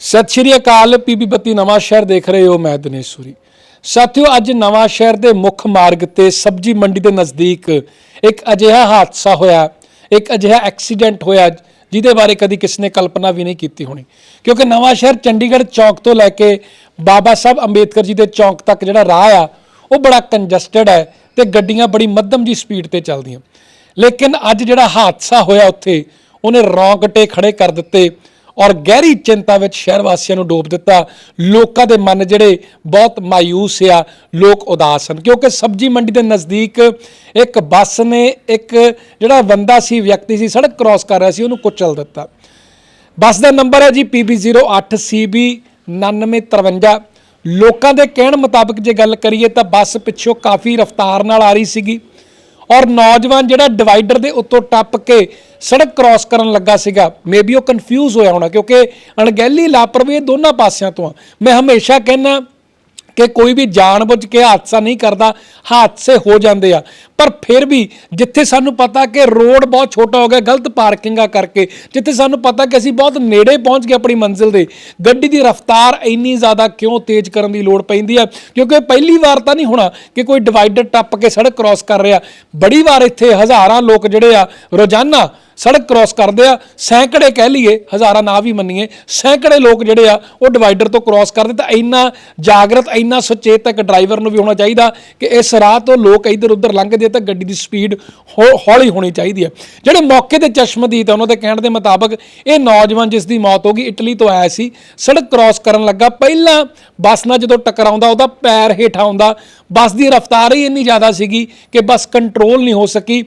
ਸਤਿ ਸ਼੍ਰੀ ਅਕਾਲ, ਪੀਪੀ ਬੱਤੀ ਨਵਾਂ ਸ਼ਹਿਰ ਦੇਖ ਰਹੇ ਹੋ ਮੈਂ ਦਿਨੇਸ਼ ਸੂਰੀ। ਸਾਥੀਓ, ਅੱਜ ਨਵਾਂ ਸ਼ਹਿਰ ਦੇ ਮੁੱਖ ਮਾਰਗ ਤੇ ਸਬਜ਼ੀ ਮੰਡੀ ਦੇ ਨਜ਼ਦੀਕ ਇੱਕ ਅਜਿਹਾ ਹਾਦਸਾ ਹੋਇਆ, ਇੱਕ ਅਜਿਹਾ ਐਕਸੀਡੈਂਟ ਹੋਇਆ, ਜਿਹਦੇ ਬਾਰੇ ਕਦੀ ਕਿਸੇ ਨੇ ਕਲਪਨਾ ਵੀ ਨਹੀਂ ਕੀਤੀ ਹੋਣੀ। ਕਿਉਂਕਿ ਨਵਾਂ ਸ਼ਹਿਰ ਚੰਡੀਗੜ੍ਹ ਚੌਕ ਤੋਂ ਲੈ ਕੇ ਬਾਬਾ ਸਾਹਿਬ ਅੰਬੇਦਕਰ ਜੀ ਦੇ ਚੌਕ ਤੱਕ ਜਿਹੜਾ ਰਾਹ ਆ, ਉਹ ਬੜਾ ਕੰਜਸਟਡ ਹੈ ਤੇ ਗੱਡੀਆਂ ਬੜੀ ਮੱਧਮ ਜੀ ਸਪੀਡ ਤੇ ਚੱਲਦੀਆਂ। ਲੇਕਿਨ ਅੱਜ ਜਿਹੜਾ ਹਾਦਸਾ ਹੋਇਆ ਉੱਥੇ, ਉਹਨੇ ਰੌਂਗਟੇ ਖੜੇ ਕਰ ਦਿੱਤੇ। ਔਰ ਗਹਿਰੀ ਚਿੰਤਾ ਵਿੱਚ ਸ਼ਹਿਰ ਵਾਸੀਆਂ ਨੂੰ ਡੋਬ ਦਿੱਤਾ। ਲੋਕਾਂ ਦੇ ਮਨ ਜਿਹੜੇ ਬਹੁਤ ਮਾਯੂਸ ਆ, ਲੋਕ ਉਦਾਸ ਹਨ। ਕਿਉਂਕਿ ਸਬਜ਼ੀ ਮੰਡੀ ਦੇ ਨਜ਼ਦੀਕ ਇੱਕ ਬੱਸ ਨੇ ਇੱਕ ਜਿਹੜਾ ਬੰਦਾ ਸੀ, ਵਿਅਕਤੀ ਸੀ, ਸੜਕ ਕ੍ਰਾਸ ਕਰ ਰਿਹਾ ਸੀ, ਉਹਨੂੰ ਕੁਚਲ ਦਿੱਤਾ। ਬੱਸ ਦਾ ਨੰਬਰ ਹੈ ਜੀ PB08CB 9953 ਲੋਕਾਂ ਦੇ ਕਹਿਣ ਮੁਤਾਬਕ ਜੇ ਗੱਲ ਕਰੀਏ ਤਾਂ ਬੱਸ ਪਿੱਛੋਂ ਕਾਫੀ ਰਫ਼ਤਾਰ ਨਾਲ ਆ ਰਹੀ ਸੀਗੀ। ਔਰ ਨੌਜਵਾਨ ਜਿਹੜਾ ਡਿਵਾਈਡਰ ਦੇ ਉੱਤੋਂ ਟੱਪ ਕੇ ਸੜਕ ਕ੍ਰਾਸ ਕਰਨ ਲੱਗਾ ਸੀਗਾ ਮੇਬੀ ਉਹ ਕਨਫਿਊਜ਼ ਹੋਇਆ ਹੋਣਾ ਕਿਉਂਕਿ ਅਣਗਹਿਲੀ, ਲਾਪਰਵਾਹੀ ਇਹ ਦੋਨਾਂ ਪਾਸਿਆਂ ਤੋਂ ਆ। ਮੈਂ ਹਮੇਸ਼ਾ ਕਹਿੰਦਾ ਕਿ ਕੋਈ ਵੀ ਜਾਣਬੁੱਝ ਕੇ ਹਾਦਸਾ ਨਹੀਂ ਕਰਦਾ, ਹਾਦਸੇ ਹੋ ਜਾਂਦੇ ਆ। ਪਰ ਫਿਰ ਵੀ ਜਿੱਥੇ ਸਾਨੂੰ ਪਤਾ ਕਿ ਰੋਡ ਬਹੁਤ ਛੋਟਾ ਹੋ ਗਿਆ, ਗਲਤ ਪਾਰਕਿੰਗਾਂ ਕਰਕੇ, ਜਿੱਥੇ ਸਾਨੂੰ ਪਤਾ ਕਿ ਅਸੀਂ ਬਹੁਤ ਨੇੜੇ ਪਹੁੰਚ ਗਏ ਆਪਣੀ ਮੰਜ਼ਿਲ ਦੇ, ਗੱਡੀ ਦੀ ਰਫ਼ਤਾਰ ਇੰਨੀ ਜ਼ਿਆਦਾ ਕਿਉਂ ਤੇਜ਼ ਕਰਨ ਦੀ ਲੋੜ ਪੈਂਦੀ ਆ? ਕਿਉਂਕਿ ਪਹਿਲੀ ਵਾਰ ਤਾਂ ਨਹੀਂ ਹੋਣਾ ਕਿ ਕੋਈ ਡਿਵਾਈਡਰ ਟੱਪ ਕੇ ਸੜਕ ਕ੍ਰਾਸ ਕਰ ਰਿਹਾ। ਬੜੀ ਵਾਰ ਇੱਥੇ ਹਜ਼ਾਰਾਂ ਲੋਕ ਜਿਹੜੇ ਆ, ਰੋਜ਼ਾਨਾ ਸੜਕ ਕ੍ਰਾਸ ਕਰਦੇ ਆ। ਸੈਂਕੜੇ ਕਹਿ ਲਈਏ, ਹਜ਼ਾਰਾਂ ਨਾ ਵੀ ਮੰਨੀਏ, ਸੈਂਕੜੇ ਲੋਕ ਜਿਹੜੇ ਆ, ਉਹ ਡਿਵਾਈਡਰ ਤੋਂ ਕ੍ਰਾਸ ਕਰਦੇ ਤਾਂ ਇੰਨਾ ਜਾਗਰਤ ਇੰਨਾ ਸੁਚੇਤ ਇੱਕ ਡਰਾਈਵਰ ਨੂੰ ਵੀ ਹੋਣਾ ਚਾਹੀਦਾ ਕਿ ਇਸ ਰਾਹ ਤੋਂ ਲੋਕ ਇੱਧਰ ਉੱਧਰ ਲੰਘਦੇ ਆ ਤਾਂ ਗੱਡੀ ਦੀ ਸਪੀਡ ਹੌਲੀ ਹੋਣੀ ਚਾਹੀਦੀ ਹੈ। ਜਿਹੜੇ ਮੌਕੇ ਤੇ ਚਸ਼ਮਦੀਦ ਆ, ਉਹਨਾਂ ਦੇ ਕਹਿਣ ਦੇ ਮੁਤਾਬਕ ਇਹ ਨੌਜਵਾਨ ਜਿਸ ਦੀ ਮੌਤ ਹੋ ਗਈ, ਇਟਲੀ ਤੋਂ ਆਇਆ ਸੀ, ਸੜਕ ਕ੍ਰਾਸ ਕਰਨ ਲੱਗਾ। ਪਹਿਲਾਂ ਬੱਸ ਨਾਲ ਜਦੋਂ ਟਕਰਾਉਂਦਾ, ਉਹਦਾ ਪੈਰ ਹੇਠਾਂ ਆਉਂਦਾ। ਬੱਸ ਦੀ ਰਫ਼ਤਾਰ ਹੀ ਇੰਨੀ ਜ਼ਿਆਦਾ ਸੀਗੀ ਕਿ ਬੱਸ ਕੰਟਰੋਲ ਨਹੀਂ ਹੋ ਸਕੀ।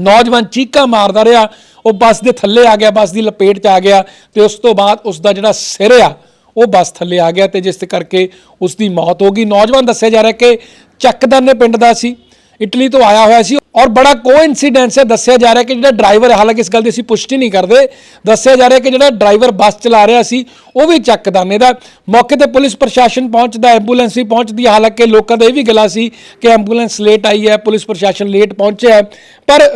ਨੌਜਵਾਨ ਚੀਕਾ ਮਾਰਦਾ ਰਿਹਾ। ਉਹ ਬੱਸ ਦੇ ਥੱਲੇ ਆ ਗਿਆ, ਬੱਸ ਦੀ ਲਪੇਟ 'ਚ ਆ ਗਿਆ ਤੇ ਉਸ ਤੋਂ ਬਾਅਦ ਉਸ ਦਾ ਜਿਹੜਾ ਸਿਰ ਆ ਉਹ ਬੱਸ ਥੱਲੇ ਆ ਗਿਆ ਤੇ ਜਿਸ ਕਰਕੇ ਉਸ ਦੀ ਮੌਤ ਹੋ ਗਈ। ਨੌਜਵਾਨ ਦੱਸਿਆ ਜਾ ਰਿਹਾ ਕਿ ਚੱਕਦਾਨੇ ਪਿੰਡ ਦਾ ਸੀ, ਇਟਲੀ ਤੋਂ ਆਇਆ ਹੋਇਆ ਸੀ ਔਰ ਬੜਾ ਕੋਇਨਸੀਡੈਂਸ ਹੈ। ਦੱਸਿਆ ਜਾ ਰਿਹਾ ਕਿ ਜਿਹੜਾ ਡਰਾਈਵਰ ਹਾਲਾਂਕਿ ਇਸ ਗੱਲ ਦੀ ਅਸੀਂ ਪੁਸ਼ਟੀ ਨਹੀਂ ਕਰਦੇ, ਦੱਸਿਆ ਜਾ ਰਿਹਾ ਕਿ ਜਿਹੜਾ ਡਰਾਈਵਰ ਬੱਸ ਚਲਾ ਰਿਹਾ ਸੀ, ਉਹ ਵੀ ਚੱਕਦਾਨੇ ਦਾ। ਮੌਕੇ ਤੇ ਪੁਲਿਸ ਪ੍ਰਸ਼ਾਸਨ ਪਹੁੰਚਦਾ ਐਂਬੂਲੈਂਸ ਵੀ ਪਹੁੰਚਦੀ ਹਾਲਾਂਕਿ ਲੋਕਾਂ ਦਾ ਇਹ ਵੀ ਗਲਾ ਸੀ ਕਿ ਐਂਬੂਲੈਂਸ ਲੇਟ ਆਈ ਹੈ, ਪੁਲਿਸ ਪ੍ਰਸ਼ਾਸਨ ਲੇਟ ਪਹੁੰਚਿਆ ਪਰ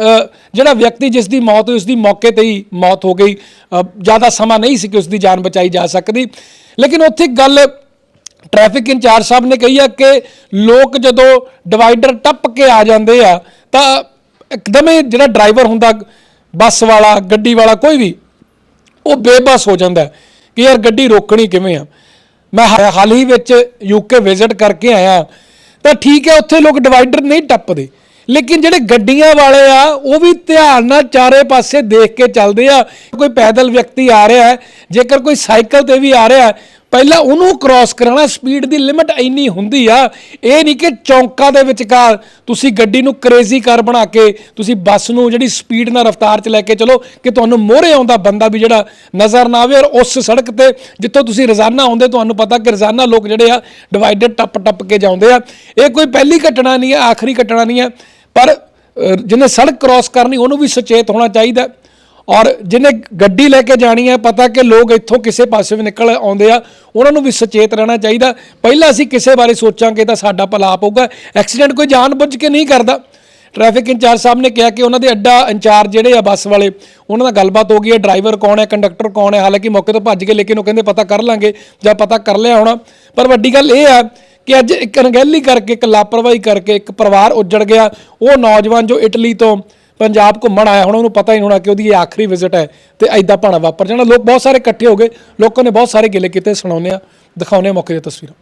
ਜਿਹੜਾ ਵਿਅਕਤੀ ਜਿਸ ਦੀ ਮੌਤ ਹੋਈ ਉਸ ਦੀ ਮੌਕੇ ਤੇ ਹੀ ਮੌਤ ਹੋ ਗਈ। ਜ਼ਿਆਦਾ ਸਮਾਂ ਨਹੀਂ ਸੀ ਕਿ ਉਸ ਦੀ ਜਾਨ ਬਚਾਈ ਜਾ ਸਕਦੀ। ਲੇਕਿਨ ਉੱਥੇ ਗੱਲ ਟ੍ਰੈਫਿਕ ਇੰਚਾਰਜ ਸਾਹਿਬ ਨੇ ਕਹੀ ਆ ਕਿ ਲੋਕ ਜਦੋਂ ਡਿਵਾਈਡਰ ਟੱਪ ਕੇ ਆ ਜਾਂਦੇ ਆ, ਤਾਂ ਇੱਕਦਮ ਹੀ ਜਿਹੜਾ ਡਰਾਈਵਰ ਹੁੰਦਾ, ਬੱਸ ਵਾਲਾ, ਗੱਡੀ ਵਾਲਾ, ਕੋਈ ਵੀ, ਉਹ ਬੇਬਸ ਹੋ ਜਾਂਦਾ ਕਿ ਯਾਰ ਗੱਡੀ ਰੋਕਣੀ ਕਿਵੇਂ ਆ। ਮੈਂ ਹਾ- ਹਾਲ ਹੀ ਵਿੱਚ ਯੂਕੇ ਵਿਜ਼ਿਟ ਕਰਕੇ ਆਇਆ, ਤਾਂ ਠੀਕ ਹੈ, ਉੱਥੇ ਲੋਕ ਡਿਵਾਈਡਰ ਨਹੀਂ ਟੱਪਦੇ। ਲੇਕਿਨ ਜਿਹੜੇ ਗੱਡੀਆਂ ਵਾਲੇ ਆ, ਉਹ ਵੀ ਧਿਆਨ ਨਾਲ ਚਾਰੇ ਪਾਸੇ ਦੇਖ ਕੇ ਚੱਲਦੇ ਆ। ਕੋਈ ਪੈਦਲ ਵਿਅਕਤੀ ਆ ਰਿਹਾ ਹੈ, ਜੇਕਰ ਕੋਈ ਸਾਈਕਲ ਤੇ ਵੀ ਆ ਰਿਹਾ ਹੈ, ਪਹਿਲਾਂ ਉਹਨੂੰ ਕ੍ਰਾਸ ਕਰਾਉਣਾ ਸਪੀਡ ਦੀ ਲਿਮਟ ਇੰਨੀ ਹੁੰਦੀ ਆ। ਇਹ ਨਹੀਂ ਕਿ ਚੌਂਕਾਂ ਦੇ ਵਿਚਕਾਰ ਤੁਸੀਂ ਗੱਡੀ ਨੂੰ ਕ੍ਰੇਜ਼ੀ ਕਾਰ ਬਣਾ ਕੇ, ਤੁਸੀਂ ਬੱਸ ਨੂੰ ਜਿਹੜੀ ਸਪੀਡ ਨਾਲ ਰਫ਼ਤਾਰ 'ਚ ਲੈ ਕੇ ਚਲੋ, ਕਿ ਤੁਹਾਨੂੰ ਮੋਹਰੇ ਆਉਂਦਾ ਬੰਦਾ ਵੀ ਜਿਹੜਾ ਨਜ਼ਰ ਨਾ ਆਵੇ। ਔਰ ਉਸ ਸੜਕ ਤੇ ਜਿੱਥੋਂ ਤੁਸੀਂ ਰੋਜ਼ਾਨਾ ਆਉਂਦੇ, ਤੁਹਾਨੂੰ ਪਤਾ ਕਿ ਰੋਜ਼ਾਨਾ ਲੋਕ ਜਿਹੜੇ ਆ ਡਿਵਾਈਡਰ ਟੱਪ ਟੱਪ ਕੇ ਜਾਂਦੇ ਆ। ਇਹ ਕੋਈ ਪਹਿਲੀ ਘਟਨਾ ਨਹੀਂ ਹੈ, ਆਖਰੀ ਘਟਨਾ ਨਹੀਂ ਹੈ। ਪਰ ਜਿਹਨੇ ਸੜਕ ਕ੍ਰਾਸ ਕਰਨੀ, ਉਹਨੂੰ ਵੀ ਸੁਚੇਤ ਹੋਣਾ ਚਾਹੀਦਾ ਔਰ ਜਿਹਨੇ ਗੱਡੀ ਲੈ ਕੇ ਜਾਣੀ ਹੈ, ਪਤਾ ਕਿ ਲੋਕ ਇੱਥੋਂ ਕਿਸੇ ਪਾਸੇ ਵੀ ਨਿਕਲ ਆਉਂਦੇ ਆ, ਉਹਨਾਂ ਨੂੰ ਵੀ ਸੁਚੇਤ ਰਹਿਣਾ ਚਾਹੀਦਾ। ਪਹਿਲਾਂ ਅਸੀਂ ਕਿਸੇ ਬਾਰੇ ਸੋਚਾਂਗੇ ਤਾਂ ਸਾਡਾ ਭਲਾ ਪਊਗਾ। ਐਕਸੀਡੈਂਟ ਕੋਈ ਜਾਣਬੁੱਝ ਕੇ ਨਹੀਂ ਕਰਦਾ। ਟ੍ਰੈਫਿਕ ਇੰਚਾਰਜ ਸਾਹਿਬ ਨੇ ਕਿਹਾ ਕਿ ਉਹਨਾਂ ਦੇ ਅੱਡਾ ਇੰਚਾਰਜ ਜਿਹੜੇ ਆ ਬੱਸ ਵਾਲੇ, ਉਹਨਾਂ ਨਾਲ ਗੱਲਬਾਤ ਹੋ ਗਈ ਹੈ। ਡਰਾਈਵਰ ਕੌਣ ਹੈ, ਕੰਡਕਟਰ ਕੌਣ ਹੈ, ਹਾਲਾਂਕਿ ਮੌਕੇ ਤੋਂ ਭੱਜ ਗਏ, ਲੇਕਿਨ ਉਹ ਕਹਿੰਦੇ ਪਤਾ ਕਰ ਲਾਂਗੇ ਜਾਂ ਪਤਾ ਕਰ ਲਿਆ ਹੋਣਾ। ਪਰ ਵੱਡੀ ਗੱਲ ਇਹ ਆ ਕਿ ਅੱਜ ਇੱਕ ਅਣਗਹਿਲੀ ਕਰਕੇ ਇੱਕ ਲਾਪਰਵਾਹੀ ਕਰਕੇ ਇੱਕ ਪਰਿਵਾਰ ਉੱਜੜ ਗਿਆ। ਉਹ ਨੌਜਵਾਨ ਜੋ ਇਟਲੀ ਤੋਂ ਪੰਜਾਬ ਘੁੰਮਣ ਆਇਆ ਹੁਣ ਉਹਨੂੰ ਪਤਾ ਹੀ ਨਹੀਂ ਹੋਣਾ ਕਿ ਉਹਦੀ ਇਹ ਆਖਰੀ ਵਿਜ਼ਿਟ ਹੈ ਤੇ ਐਦਾਂ ਭਾਣਾ ਵਾਪਰ ਜਾਣਾ। ਲੋਕ ਬਹੁਤ ਸਾਰੇ ਇਕੱਠੇ ਹੋ ਗਏ। ਲੋਕਾਂ ਨੇ ਬਹੁਤ ਸਾਰੇ ਗਿਲੇ ਕੀਤੇ ਸੁਣਾਉਂਦੇ ਆ ਦਿਖਾਉਂਦੇ ਆ ਮੌਕੇ ਦੀਆਂ ਤਸਵੀਰਾਂ।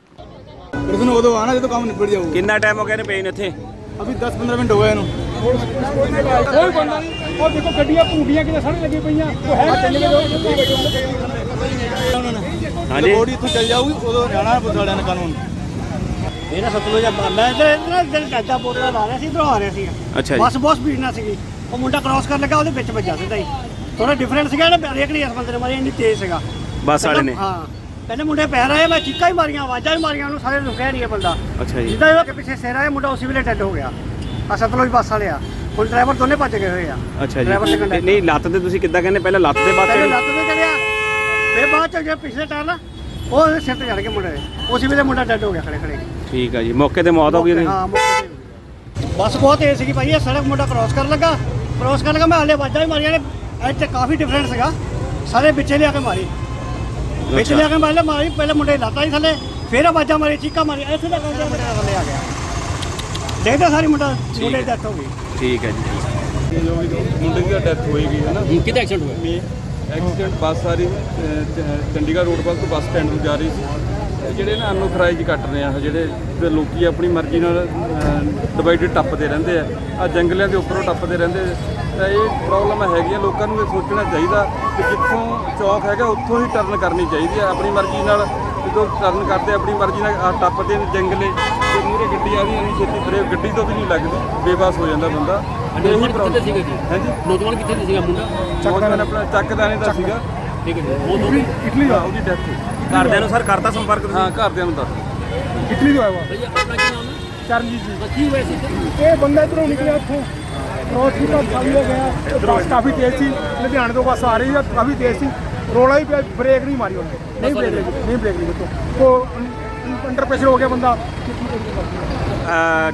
ਲੇਕਿਨ ਉਦੋਂ ਆਣਾ ਜਦੋਂ ਕੰਮ ਨਿਬੜ ਜਾਊ ਕਿੰਨਾ ਟਾਈਮ ਹੋ ਗਿਆ ਨੇ ਪਏ ਨੇ ਇੱਥੇ? ਅਭੀ 10-15 ਮਿੰਟ ਹੋ ਗਏ ਇਹਨੂੰ। ਕੋਈ ਬੰਦਾ ਨਹੀਂ ਉਹ ਦੇਖੋ ਗੱਡੀਆਂ ਭੂੰਡੀਆਂ ਕਿਤੇ ਸਾਹਮਣੇ ਲੱਗੀ ਪਈਆਂ। ਉਹ ਹੈ ਚੱਲ ਹਾਂਜੀ। ਬੋਡੀ ਇੱਥੋਂ ਚੱਲ ਜਾਊਗੀ ਉਦੋਂ ਜਾਣਾ ਪੁਲਿਸ ਵਾਲਿਆਂ ਨੇ ਕਾਨੂੰਨ। ਇਹਦਾ ਸਤਲੁਜ ਆ, ਮੈਂ ਇਧਰ ਇਧਰ ਇਧਰ ਟਾਟਾ ਬੋਰਡਰ ਆ ਰਿਹਾ ਸੀ ਇਧਰੋਂ ਆ ਰਿਹਾ ਸੀ। ਅੱਛਾ ਜੀ। ਬੱਸ ਬਹੁਤ ਸਪੀਡ ਨਾਲ ਸੀਗੀ। ਉਹ ਮੁੰਡਾ ਕ੍ਰਾਸ ਕਰਨ ਲੱਗਾ ਉਹਦੇ ਵਿੱਚ ਵੱਜਾ ਸਿੱਧਾ ਹੀ। ਥੋੜਾ ਡਿਫਰੈਂਟ ਸੀਗਾ ਨਾ ਬ੍ਰੇਕ ਨਹੀਂ ਇਸ ਬੰਦੇ ਨੇ ਮਾਰੀ ਇੰਨੀ ਤੇਜ਼ ਸੀਗਾ। ਬੱਸ ਵਾਲੇ ਨੇ। ਹਾਂ। ਪਹਿਲੇ ਮੁੰਡੇ ਪੈਰ ਆਏ ਮੈਂ ਚੀਕਾਂ ਹੀ ਮਾਰੀਆਂ ਆਵਾਜ਼ਾਂ ਹੀ ਮਾਰੀਆਂ ਉਹਨੂੰ ਸਾਰੇ ਰੁਕਿਆ ਨਹੀਂ ਇਹ ਬੰਦਾ। ਅੱਛਾ ਜੀ। ਜਿੱਦਾਂ ਇਹਦੇ ਪਿੱਛੇ ਸਿਰ ਆਇਆ ਮੁੰਡਾ ਉਸੇ ਵੇਲੇ ਡੈਡ ਹੋ ਗਿਆ। ਆ ਸਤਲੁਜ ਬੱਸ ਵਾਲੇ ਆ। ਹੁਣ ਡਰਾਈਵਰ ਦੋਨੇ ਭੱਜ ਗਏ ਹੋਏ ਆ। ਅੱਛਾ ਡਰਾਈਵਰ ਤੇ ਜੀ ਕੰਡਕਟਰ ਨਹੀਂ ਲੱਤ ਤੇ ਤੁਸੀਂ ਕਿੱਦਾਂ ਕਹਿੰਦੇ? ਪਹਿਲਾਂ ਲੱਤ ਤੇ ਬਾਅਦ ਪਹਿਲੇ ਲੱਤ ਤੇ ਚੜਿਆ ਫਿਰ ਬਾਅਦ ਚ ਜੇ ਪਿਛਲੇ ਟਾਇਰ ਨਾ ਉਹ ਉਹਦੇ ਸਿਰ ਤੇ ਚੜ ਕੇ ਮੁੰਡੇ। ਦੇ। ਉਸੇ ਵੇਲੇ ਮੁੰਡਾ ਡੈਡ ਹੋ ਗਿਆ ਖੜੇ ਖੜੇ ਠੀਕ ਆ ਜੀ ਮੌਕੇ ਤੇ ਮੌਤ ਹੋ ਗਈ ਉਹਦੀ? ਹਾਂ ਮੌਕੇ ਤੇ ਬੱਸ ਬਹੁਤ ਤੇਜ਼ ਸੀਗੀ ਭਾਈ ਇਹ ਸੜਕ ਮੁੰਡਾ ਕ੍ਰਾਸ ਕਰਨ ਲੱਗਾ। ਕ੍ਰਾਸ ਕਰਨ ਲੱਗਾ ਮੈਂ ਹਲੇ ਵਾਜਾਂ ਹੀ ਮਾਰੀਆਂ ਨੇ ਇੱਥੇ ਕਾਫੀ ਡਿਫਰੈਂਸ ਸੀਗਾ। ਸਾਰੇ ਵਿੱਚੇ ਲਿਆ ਕੇ ਮਾਰੀ। ਵਿੱਚ ਲਿਆ ਕੇ ਪਹਿਲੇ ਮਾਰੀ ਪਹਿਲੇ ਮੁੰਡੇ ਲਾਤਾ ਹੀ ਥੱਲੇ ਫਿਰ ਆਵਾਜ਼ਾਂ ਮਾਰੀ ਚੀਕਾਂ ਮਾਰੀ ਇੱਥੇ ਤੱਕ ਮੁੰਡਾ ਮੁੰਡਾ ਥੱਲੇ ਆ ਗਿਆ। ਦੇਖਦਾ ਸਾਰੀ ਮੁੰਡਾ ਮੁੰਡੇ ਦੀ ਡੈਥ ਹੋ ਗਈ। ਠੀਕ ਹੈ ਜੀ ਮੁੰਡੇ ਦੀ ਡੈਥ ਹੋਈ ਗਈ ਹੈ ਨਾ। ਕਿਤੇ ਐਕਸੀਡੈਂਟ ਹੋਇਆ? ਐਕਸੀਡੈਂਟ ਬੱਸ ਆ ਰਹੀ ਅਹ, ਚ- ਚੰਡੀਗੜ੍ਹ ਰੋਡ ਬੱਸ ਤੋਂ ਬੱਸ ਸਟੈਂਡ ਨੂੰ ਜਾ ਰਹੀ ਸੀ। ਤੇ ਜਿਹੜੇ ਨਾ ਅਨੋਥਰਾਈਜ਼ ਕੱਟ ਰਹੇ ਆ ਜਿਹੜੇ ਤੇ ਲੋਕੀ ਆਪਣੀ ਮਰਜ਼ੀ ਨਾਲ ਡਿਵਾਈਡਡ ਟੱਪਦੇ ਰਹਿੰਦੇ ਆ। ਆ ਜੰਗਲਿਆਂ ਦੇ ਉੱਪਰੋਂ ਟੱਪਦੇ ਰਹਿੰਦੇ ਤਾਂ ਇਹ ਪ੍ਰੋਬਲਮ ਹੈਗੀ ਆ ਲੋਕਾਂ ਨੂੰ ਇਹ ਸੋਚਣਾ ਚਾਹੀਦਾ ਕਿ ਜਿੱਥੋਂ ਚੌਕ ਹੈਗਾ ਉੱਥੋਂ ਹੀ ਟਰਨ ਕਰਨੀ ਚਾਹੀਦੀ ਆ ਆਪਣੀ ਮਰਜ਼ੀ ਨਾਲ। ਜਦੋਂ ਟਰਨ ਕਰਦੇ ਆਪਣੀ ਮਰਜ਼ੀ ਨਾਲ ਟੱਪਦੇ ਨੇ ਜੰਗਲੇ ਤੇ ਮੂਹਰੇ ਗੱਡੀ ਆ ਰਹੀ ਹੈ ਛੇਤੀ ਬ੍ਰੇਕ ਗੱਡੀ ਤੋਂ ਵੀ ਨਹੀਂ ਲੱਗਦੀ ਬੇਬਸ ਹੋ ਜਾਂਦਾ ਬੰਦਾ। ਇਹੀ ਪ੍ਰੋਬਲਮ ਸੀਗਾ ਜੀ? ਹਾਂਜੀ? ਨੌਜਵਾਨ ਕਿੱਥੇ ਸੀਗਾ ਮੁੰਡਾ? ਚੱਕਦਾਨੇ ਆਪਣਾ ਚੱਕਦਾਨੇ ਦਾ ਸੀਗਾ। ਠੀਕ ਹੈ ਜੀ ਉਹ ਇਟਲੀ ਦਾ। ਉਹਦੀ ਡੈਥ ਘਰਦਿਆਂ ਨੂੰ ਸਰ ਕਰਤਾ ਸੰਪਰਕ ਹਾਂ ਘਰਦਿਆਂ ਨੂੰ ਦੱਸ। ਇਟਲੀ ਤੋਂ ਆਇਆ ਵਾ? ਭਈਆ ਆਪਣਾ ਕੀ ਨਾਮ ਹੈ? ਚਰਨਜੀਤ ਜੀ। ਕੀ ਹੋਇਆ ਸੀ ਇਹ ਬੰਦਾ ਇਧਰੋਂ ਨਿਕਲਿਆ ਇੱਥੋਂ ਕ੍ਰੋਸ ਕੀਤਾ ਖਾਲੀ ਹੋ ਗਿਆ। ਤੇ ਬੱਸ ਕਾਫੀ ਤੇਜ਼ ਸੀ। ਲੁਧਿਆਣੇ ਤੋਂ ਬੱਸ ਆ ਰਹੀ ਸੀ ਕਾਫੀ ਤੇਜ਼ ਸੀ। ਰੋਲਾ ਹੀ ਪਿਆ ਬ੍ਰੇਕ ਨਹੀਂ ਮਾਰੀ ਉਹਨੇ। ਨਹੀਂ ਬ੍ਰੇਕ ਨਹੀਂ ਬ੍ਰੇਕ ਲੱਗੀ ਤੋਂ ਉਹ ਅੰਡਰ ਪ੍ਰੈਸ਼ਰ ਹੋ ਗਿਆ ਬੰਦਾ।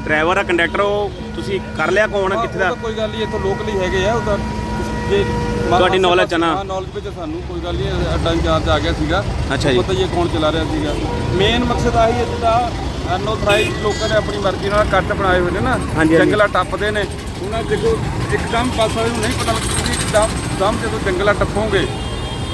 ਡਰਾਈਵਰ ਆ ਕੰਡਕਟਰ ਉਹ ਤੁਸੀਂ ਕਰ ਲਿਆ ਕੌਣ? ਕਿੱਥੇ ਦਾ? ਤਾਂ ਕੋਈ ਗੱਲ ਨਹੀਂ ਇੱਥੋਂ ਲੋਕਲ ਹੀ ਹੈਗੇ ਆ ਉਹਦਾ ਜੇ ਤੁਹਾਡੀ knowledge 'ਚ ਨਾ? ਹਾਂ ਵਿੱਚ ਸਾਨੂੰ ਕੋਈ ਗੱਲ ਨਹੀਂ ਅੱਡਾ ਇੰਚਾਰਜ ਆ ਗਿਆ ਸੀਗਾ ਅੱਛਾ ਜੀ। ਪਤਾ ਹੀ ਹੈ ਕੌਣ ਚਲਾ ਰਿਹਾ ਸੀਗਾ ਮੇਨ ਮਕਸਦ ਆਹੀ ਹੈ ਜਿਹਦਾ ਅਨੋਥਰਾਈਜ਼ ਲੋਕਾਂ ਨੇ ਆਪਣੀ ਮਰਜ਼ੀ ਨਾਲ ਕੱਟ ਬਣਾਏ ਹੋਏ ਨੇ ਨਾ ਹਾਂਜੀ। ਜੰਗਲਾ ਟੱਪਦੇ ਨੇ ਉਹਨਾਂ ਦੇਖੋ ਇੱਕਦਮ ਬੱਸ ਵਾਲੇ ਨੂੰ ਨਹੀਂ ਪਤਾ ਲੱਗਦਾ ਕਿ ਇੱਕਦਮ ਦਮ ਜਦੋਂ ਜੰਗਲਾ ਟੱਪੋਗੇ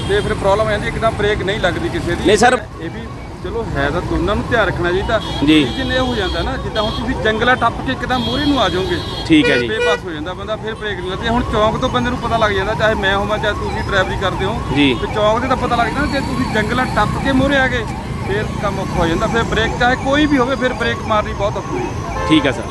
ਤੇ ਫਿਰ ਪ੍ਰੋਬਲਮ ਆ ਜਾਂਦੀ ਹੈ, ਇੱਕਦਮ ਬ੍ਰੇਕ ਨਹੀਂ ਲੱਗਦੀ ਕਿਸੇ ਦੀ ਨਹੀਂ ਸਰ। ਇਹ ਵੀ ਚਲੋ ਹੈ ਤਾਂ ਦੋਨਾਂ ਨੂੰ ਧਿਆਨ ਰੱਖਣਾ ਚਾਹੀਦਾ। ਜੀ। ਜਿੰਨੇ ਹੋ ਜਾਂਦਾ ਨਾ ਜਿੱਦਾਂ ਹੁਣ ਤੁਸੀਂ ਜੰਗਲਾ ਟੱਪ ਕੇ ਇੱਕਦਮ ਮੂਹਰੇ ਨੂੰ ਆ ਜਾਓਗੇ। ਠੀਕ ਹੈ ਜੀ। ਬੇਬਸ ਹੋ ਜਾਂਦਾ ਬੰਦਾ ਫਿਰ ਬ੍ਰੇਕ ਨਹੀਂ ਲੱਗਦੀ। ਹੁਣ ਚੌਂਕ ਤੋਂ ਬੰਦੇ ਨੂੰ ਪਤਾ ਲੱਗ ਜਾਂਦਾ ਚਾਹੇ ਮੈਂ ਹੋਵਾਂ ਚਾਹੇ ਤੁਸੀਂ ਡਰਾਈਵਰੀ ਕਰਦੇ ਹੋ। ਜੀ। ਤੇ ਚੌਂਕ ਦੇ ਤਾਂ ਪਤਾ ਲੱਗ ਜਾਂਦਾ ਜੇ ਤੁਸੀਂ ਜੰਗਲਾ ਟੱਪ ਕੇ ਮੂਹਰੇ ਆ ਗਏ ਫਿਰ ਕੰਮ ਔਖਾ ਹੋ ਜਾਂਦਾ। ਫਿਰ ਬ੍ਰੇਕ ਚਾਹੇ ਕੋਈ ਵੀ ਹੋਵੇ ਫਿਰ ਬ੍ਰੇਕ ਮਾਰਨੀ ਬਹੁਤ ਔਖੀ ਹੈ। ਠੀਕ ਹੈ ਸਰ।